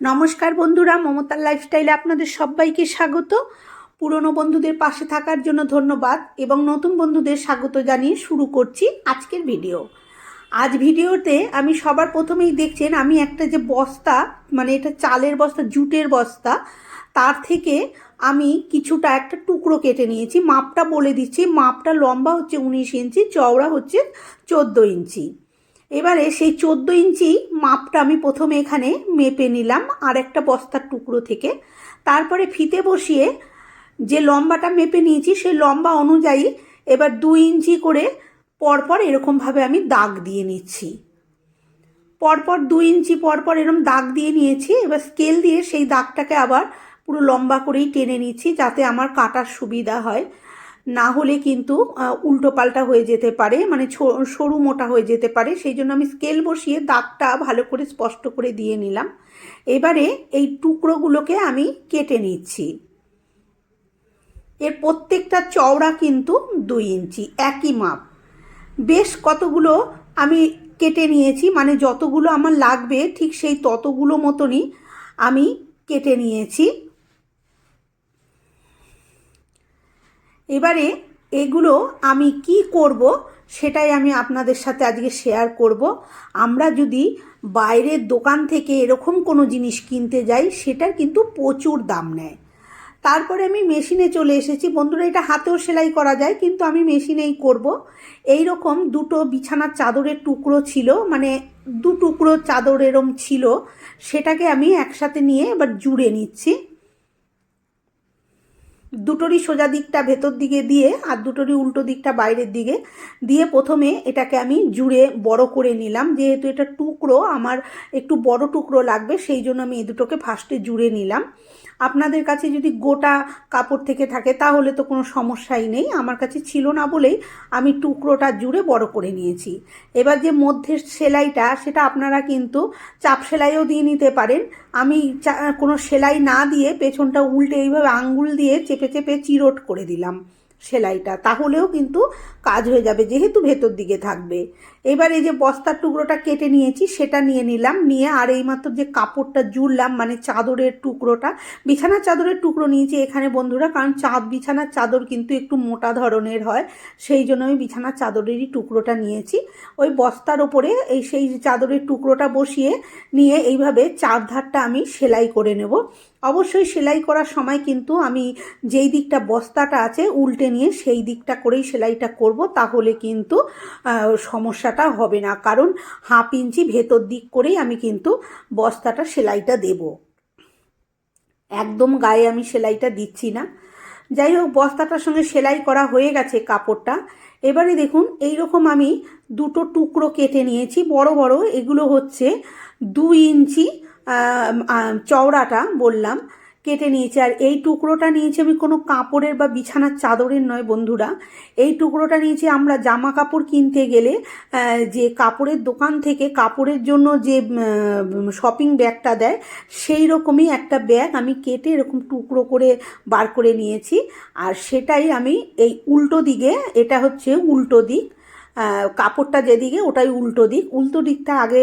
নমস্কার বন্ধুরা, মমতার লাইফস্টাইলে আপনাদের সবাইকে স্বাগত। পুরনো বন্ধুদের পাশে থাকার জন্য ধন্যবাদ এবং নতুন বন্ধুদের স্বাগত জানিয়ে শুরু করছি আজকের ভিডিও আজ ভিডিওতে আমি সবার প্রথমেই দেখছেন, আমি একটা যে বস্তা মানে এটা চালের বস্তা, জুটের বস্তা, তার থেকে আমি কিছুটা একটা টুকরো কেটে নিয়েছি। মাপটা বলে দিচ্ছি, মাপটা লম্বা হচ্ছে উনিশ ইঞ্চি, চওড়া হচ্ছে চোদ্দ ইঞ্চি। এবারে সেই চোদ্দ ইঞ্চি মাপটা আমি প্রথমে এখানে মেপে নিলাম আর একটা বস্তার টুকরো থেকে। তারপরে ফিতে বসিয়ে যে লম্বাটা মেপে নিয়েছি সেই লম্বা অনুযায়ী এবার দুই ইঞ্চি করে পরপর এরকমভাবে আমি দাগ দিয়ে নিচ্ছি। পরপর দুই ইঞ্চি পরপর এরকম দাগ দিয়ে নিয়েছি, এবার স্কেল দিয়ে সেই দাগটাকে আবার পুরো লম্বা করেই টেনে নিচ্ছি যাতে আমার কাটার সুবিধা হয়। না হলে কিন্তু উল্টো পাল্টা হয়ে যেতে পারে মানে সরু মোটা হয়ে যেতে পারে, সেই জন্য আমি স্কেল বসিয়ে দাগটা ভালো করে স্পষ্ট করে দিয়ে নিলাম। এবারে এই টুকরোগুলোকে আমি কেটে নিচ্ছি। এর প্রত্যেকটা চওড়া কিন্তু দুই ইঞ্চি, একই মাপ। বেশ কতগুলো আমি কেটে নিয়েছি মানে যতগুলো আমার লাগবে, ঠিক সেই ততগুলো মতনই আমি কেটে নিয়েছি। এবারে এগুলো আমি কি করব সেটাই আমি আপনাদের সাথে আজকে শেয়ার করব। আমরা যদি বাইরের দোকান থেকে এরকম কোনো জিনিস কিনতে যাই, সেটার কিন্তু প্রচুর দাম নেয়। তারপরে আমি মেশিনে চলে এসেছি। বন্ধুরা, এটা হাতেও সেলাই করা যায়, কিন্তু আমি মেশিনেই করব। এই রকম দুটো বিছানার চাদরের টুকরো ছিল মানে দু টুকরো চাদর এরম ছিল, সেটাকে আমি একসাথে নিয়ে এবার জুড়ে নিচ্ছি। দুটোরই সোজা দিকটা ভেতর দিকে দিয়ে আর দুটোরই উল্টো দিকটা বাইরের দিকে দিয়ে প্রথমে এটাকে আমি জুড়ে বড় করে নিলাম। যেহেতু এটা টুকরো, আমার একটু বড় টুকরো লাগবে, সেই জন্য আমি এই দুটোকে ফার্স্টে জুড়ে নিলাম। আপনাদের কাছে যদি গোটা কাপড় থেকে থাকে, তাহলে তো কোনো সমস্যাই নেই। আমার কাছে ছিল না বলেই আমি টুকরোটা জুড়ে বড় করে নিয়েছি। এবার যে মধ্যের সেলাইটা, সেটা আপনারা কিন্তু চাপ সেলাইও দিয়ে নিতে পারেন। আমি কোনো সেলাই না দিয়ে পেছনটা উল্টে এইভাবে আঙ্গুল দিয়ে চেপে চেপে চিরোট করে দিলাম। সেলাইটা, তাহলেও কিন্তু কাজ হয়ে যাবে, যেহেতু ভেতর দিকে থাকবে। এবার এই যে বস্তার টুকরোটা কেটে নিয়েছি, সেটা নিয়ে নিলাম, নিয়ে আর এইমাত্র যে কাপড়টা জুড়লাম মানে চাদরের টুকরোটা, বিছানার চাদরের টুকরো নিয়েছি এখানে বন্ধুরা, কারণ চাঁদ বিছানার চাদর কিন্তু একটু মোটা ধরনের হয়, সেই জন্য আমি বিছানার চাদরেরই টুকরোটা নিয়েছি। ওই বস্তার ওপরে এই সেই চাদরের টুকরোটা বসিয়ে নিয়ে এইভাবে চার ধারটা আমি সেলাই করে নেব। অবশ্যই সেলাই করার সময় কিন্তু আমি যেই দিকটা বস্তাটা আছে উল্টে নিয়ে সেই দিকটা করেই সেলাইটা করব, তাহলে কিন্তু সমস্যাটা হবে না। কারণ হাফ ইঞ্চি ভেতর দিক করেই আমি কিন্তু বস্তাটা সেলাইটা দেব। একদম গায়ে আমি সেলাইটা দিচ্ছি না। যাই হোক, বস্তাটার সঙ্গে সেলাই করা হয়ে গেছে কাপড়টা। এবারে দেখুন এই রকম আমি দুটো টুকরো কেটে নিয়েছি। বড় বড়, এগুলো হচ্ছে দুই ইঞ্চি চওড়াটা বললাম, কেটে নিয়েছি। আর এই টুকরোটা নিয়েছি আমি কোনো কাপড়ের বা বিছানার চাদরের নয় বন্ধুরা। এই টুকরোটা নিয়েছি আমরা জামা কাপড় কিনতে গেলে যে কাপড়ের দোকান থেকে কাপড়ের জন্য যে শপিং ব্যাগটা দেয়, সেই রকমই একটা ব্যাগ আমি কেটে এরকম টুকরো করে বার করে নিয়েছি। আর সেটাই আমি এই উল্টো দিকে, এটা হচ্ছে উল্টো দিক। কাপড়টা যেদিকে ওটাই উল্টো দিক। উল্টো দিকটা আগে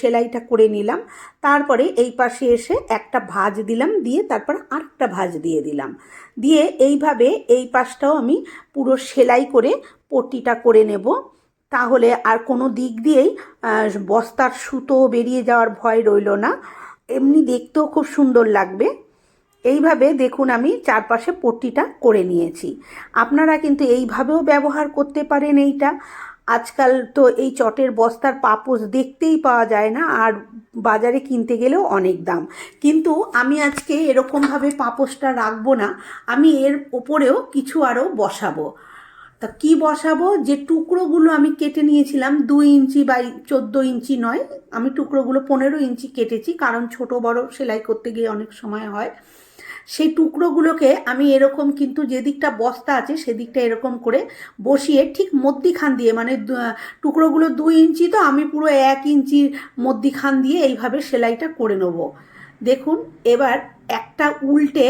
সেলাইটা করে নিলাম। তারপরে এই পাশে এসে একটা ভাঁজ দিলাম। দিয়ে তারপর আরেকটা ভাঁজ দিয়ে দিলাম। দিয়ে এইভাবে এই পাশটাও আমি পুরো সেলাই করে পট্টিটা করে নেব। তাহলে আর কোনো দিক দিয়েই বস্তার সুতো বেরিয়ে যাওয়ার ভয় রইল না। এমনি দেখতেও খুব সুন্দর লাগবে। এইভাবে দেখুন আমি চারপাশে পট্টিটা করে নিয়েছি। আপনারা কিন্তু এইভাবেও ব্যবহার করতে পারেন এইটা। আজকাল তো এই চটের বস্তার পাপোস দেখতেই পাওয়া যায় না, আর বাজারে কিনতে গেলেও অনেক দাম। কিন্তু আমি আজকে এরকমভাবে পাপোসটা রাখব না, আমি এর ওপরেও কিছু আরও বসাবো। তা কি বসাবো? যে টুকরোগুলো আমি কেটে নিয়েছিলাম, দুই ইঞ্চি বাই চোদ্দ ইঞ্চি নয়, আমি টুকরোগুলো পনেরো ইঞ্চি কেটেছি, কারণ ছোট বড় সেলাই করতে গিয়ে অনেক সময় হয়। সেই টুকরোগুলোকে আমি এরকম কিন্তু যেদিকটা বস্তা আছে সেদিকটা এরকম করে বসিয়ে ঠিক মধ্যিখান দিয়ে মানে টুকরোগুলো দুই ইঞ্চি তো, আমি পুরো এক ইঞ্চির মধ্যিখান দিয়ে এইভাবে সেলাইটা করে নেব। দেখুন, এবার একটা উল্টে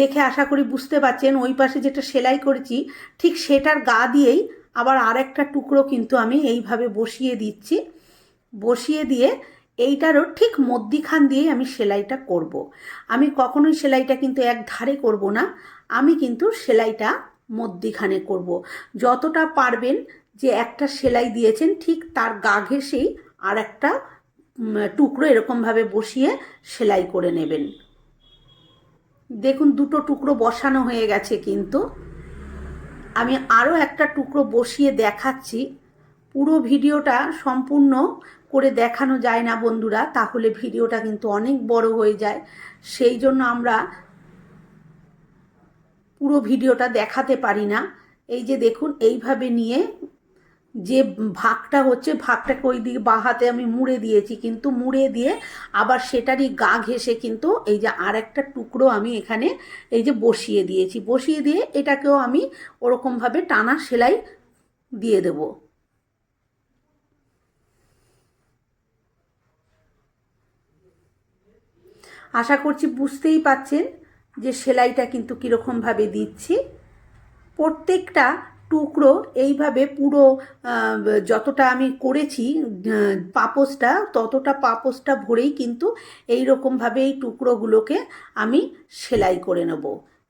দেখে আশা করি বুঝতে পারছেন, ওই পাশে যেটা সেলাই করেছি, ঠিক সেটার গা দিয়েই আবার আরেকটা টুকরো কিন্তু আমি এইভাবে বসিয়ে দিচ্ছি বসিয়ে দিয়ে এইটারও ঠিক মধ্যিখান দিয়েই আমি সেলাইটা করব। আমি কখনোই সেলাইটা কিন্তু এক ধারে করব না, আমি কিন্তু সেলাইটা মধ্যিখানে করব। যতটা পারবেন যে একটা সেলাই দিয়েছেন, ঠিক তার গা ঘেসেই আর একটা টুকরো এরকমভাবে বসিয়ে সেলাই করে নেবেন দেখুন, দুটো টুকরো বসানো হয়ে গেছে কিন্তু। আমি আরও একটা টুকরো বসিয়ে দেখাচ্ছি। পুরো ভিডিওটা সম্পূর্ণ করে দেখানো যায় না বন্ধুরা, তাহলে ভিডিওটা কিন্তু অনেক বড় হয়ে যায়। সেই জন্য আমরা পুরো ভিডিওটা দেখাতে পারি না। এই যে দেখুন, এইভাবে নিয়ে যে ভাগটা হচ্ছে, ভাগটাকে ওই দিকে বা হাতে আমি মুড়ে দিয়েছি, কিন্তু মুড়ে দিয়ে আবার সেটারই গা ঘেসে কিন্তু এই যে আর একটা টুকরো আমি এখানে এই যে বসিয়ে দিয়েছি। বসিয়ে দিয়ে এটাকেও আমি ওরকমভাবে টানা সেলাই দিয়ে দেব। আশা করছি বুঝতেই পাচ্ছেন যে সেলাইটা কিন্তু কীরকমভাবে দিচ্ছি। প্রত্যেকটা টুকরো এইভাবে পুরো যতটা আমি করেছি পাপোসটা ততটা পাপোসটা ভরেই কিন্তু এই রকমভাবে এই টুকরোগুলোকে আমি সেলাই করে নেব।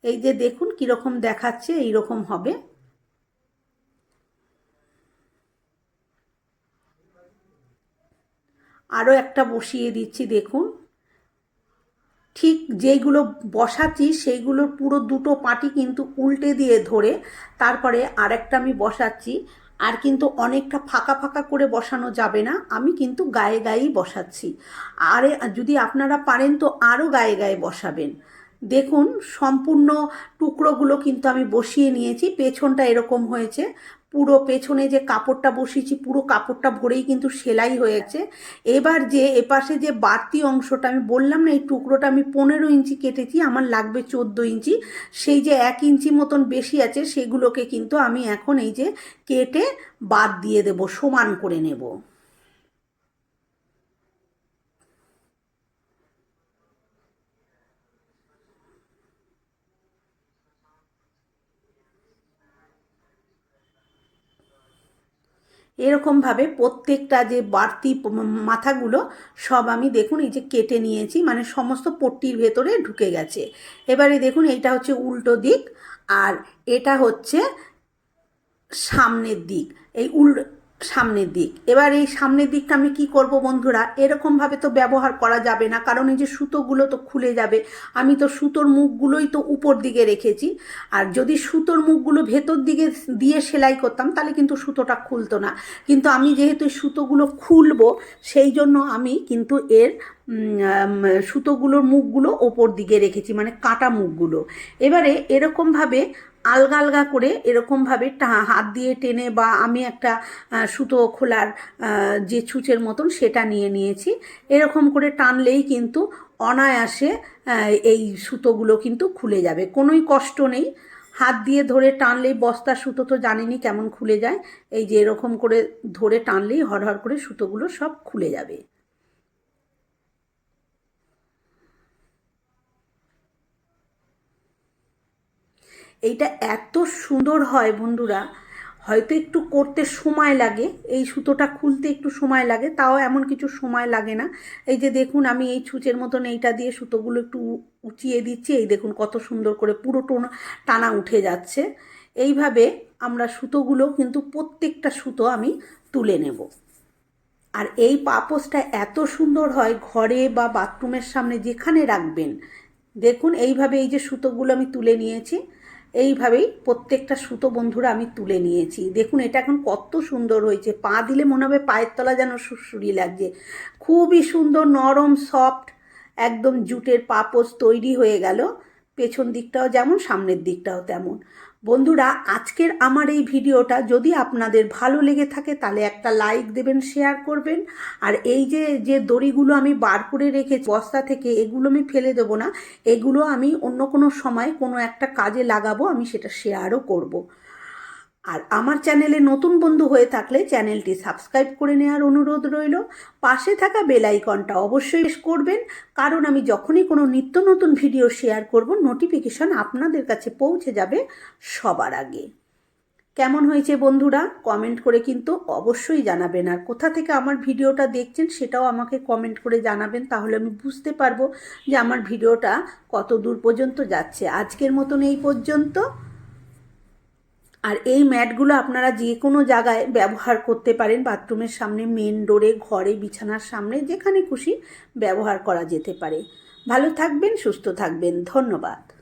এই যে দেখুন কীরকম দেখাচ্ছে এই রকম হবে। আরও একটা বসিয়ে দিচ্ছি, দেখুন। ঠিক যেইগুলো বসাচ্ছি সেইগুলোর পুরো দুটো পাটি কিন্তু উল্টে দিয়ে ধরে তারপরে আরেকটা আমি বসাচ্ছি। আর কিন্তু অনেকটা ফাঁকা ফাঁকা করে বসানো যাবে না, আমি কিন্তু গায়ে গায়েই বসাচ্ছি। আরে, যদি আপনারা পারেন তো আরও গায়ে গায়ে বসাবেন। দেখুন, সম্পূর্ণ টুকরোগুলো কিন্তু আমি বসিয়ে নিয়েছি, পেছনটা এরকম হয়েছে। পুরো পেছনে যে কাপড়টা বসিয়েছি, পুরো কাপড়টা ভরেই কিন্তু সেলাই হয়েছে। এবার যে এপাশে যে বাড়তি অংশটা, আমি বললাম না এই টুকরোটা আমি পনেরো ইঞ্চি কেটেছি, আমার লাগবে চোদ্দ ইঞ্চি। সেই যে এক ইঞ্চি মতন বেশি আছে, সেগুলোকে কিন্তু আমি এখন এই যে কেটে বাদ দিয়ে দেব, সমান করে নেব। এরকমভাবে প্রত্যেকটা যে বাড়তি মাথাগুলো সব আমি দেখুন এই যে কেটে নিয়েছি মানে সমস্ত পট্টির ভেতরে ঢুকে গেছে। এবারে দেখুন এইটা হচ্ছে উল্টো দিক আর এটা হচ্ছে সামনের দিক। এই উল সামনের দিক। এবার এই সামনের দিকটা আমি কি করব বন্ধুরা? এরকমভাবে তো ব্যবহার করা যাবে না, কারণ এই যে সুতোগুলো তো খুলে যাবে। আমি তো সুতোর মুখগুলোই তো উপর দিকে রেখেছি। আর যদি সুতোর মুখগুলো ভেতর দিকে দিয়ে সেলাই করতাম, তাহলে কিন্তু সুতোটা খুলতো না। কিন্তু আমি যেহেতু সুতোগুলো খুলবো, সেই জন্য আমি কিন্তু এর সুতোগুলোর মুখগুলো ওপর দিকে রেখেছি মানে কাটা মুখগুলো। এবারে এরকমভাবে আলগা আলগা করে এরকমভাবে হাত দিয়ে টেনে বা আমি একটা সুতো খোলার যে ছুঁচের মতন সেটা নিয়ে নিয়েছি। এরকম করে টানলেই কিন্তু অনায়াসে এই সুতোগুলো কিন্তু খুলে যাবে। কোনোই কষ্ট নেই। হাত দিয়ে ধরে টানলেই, বস্তা সুতো তো জানিনি কেমন খুলে যায়। এই যে এরকম করে ধরে টানলেই হরহর করে সুতোগুলো সব খুলে যাবে। এইটা এত সুন্দর হয় বন্ধুরা, হয়তো একটু করতে সময় লাগে, এই সুতোটা খুলতে একটু সময় লাগে, তাও এমন কিছু সময় লাগে না। এই যে দেখুন, আমি এই ছুঁচের মতন এইটা দিয়ে সুতোগুলো একটু উঁচিয়ে দিচ্ছি, এই দেখুন কত সুন্দর করে পুরো টোনা, টানা উঠে যাচ্ছে। এইভাবে আমরা সুতোগুলো কিন্তু প্রত্যেকটা সুতো আমি তুলে নেব। আর এই পাপোসটা এত সুন্দর হয় ঘরে বা বাথরুমের সামনে যেখানে রাখবেন। দেখুন, এইভাবে এই যে সুতোগুলো আমি তুলে নিয়েছি এইভাবেই প্রত্যেকটা সুতো বন্ধুরা আমি তুলে নিয়েছি। দেখুন, এটা এখন কত সুন্দর হয়েছে। পা দিলে মনে হবে পায়ের তলা যেন সুরসুরি লাগছে। খুবই সুন্দর, নরম, সফট, একদম জুটের পাপোস তৈরি হয়ে গেল। পেছন দিকটাও যেমন, সামনের দিকটাও তেমন। বন্ধুরা, আজকের আমার এই ভিডিওটা যদি আপনাদের ভালো লেগে থাকে, তাহলে একটা লাইক দেবেন, শেয়ার করবেন। আর এই যে যে দড়িগুলো আমি বার করে রেখে বস্তা থেকে, এগুলো আমি ফেলে দেবো না। এগুলো আমি অন্য কোনো সময় কোনো একটা কাজে লাগাবো, আমি সেটা শেয়ারও করব। আর আমার চ্যানেলে নতুন বন্ধু হয়ে থাকলে চ্যানেলটি সাবস্ক্রাইব করে নেওয়ার অনুরোধ রইল। পাশে থাকা বেল আইকনটা অবশ্যই করবেন, কারণ আমি যখনই কোনো নিত্য নতুন ভিডিও শেয়ার করব, নোটিফিকেশন আপনাদের কাছে পৌঁছে যাবে সবার আগে। কেমন হয়েছে বন্ধুরা? কমেন্ট করে কিন্তু অবশ্যই জানাবেন। আর কোথা থেকে আমার ভিডিওটা দেখছেন সেটাও আমাকে কমেন্ট করে জানাবেন, তাহলে আমি বুঝতে পারব যে আমার ভিডিওটা কত দূর পর্যন্ত যাচ্ছে। আজকের মতন এই পর্যন্ত। আর এই ম্যাটগুলো আপনারা যে কোনো জায়গায় ব্যবহার করতে পারেন। বাথরুমের সামনে মেন ডোরে ঘরে, বিছানার সামনে, যেখানে খুশি ব্যবহার করা যেতে পারে। ভালো থাকবেন, সুস্থ থাকবেন। ধন্যবাদ।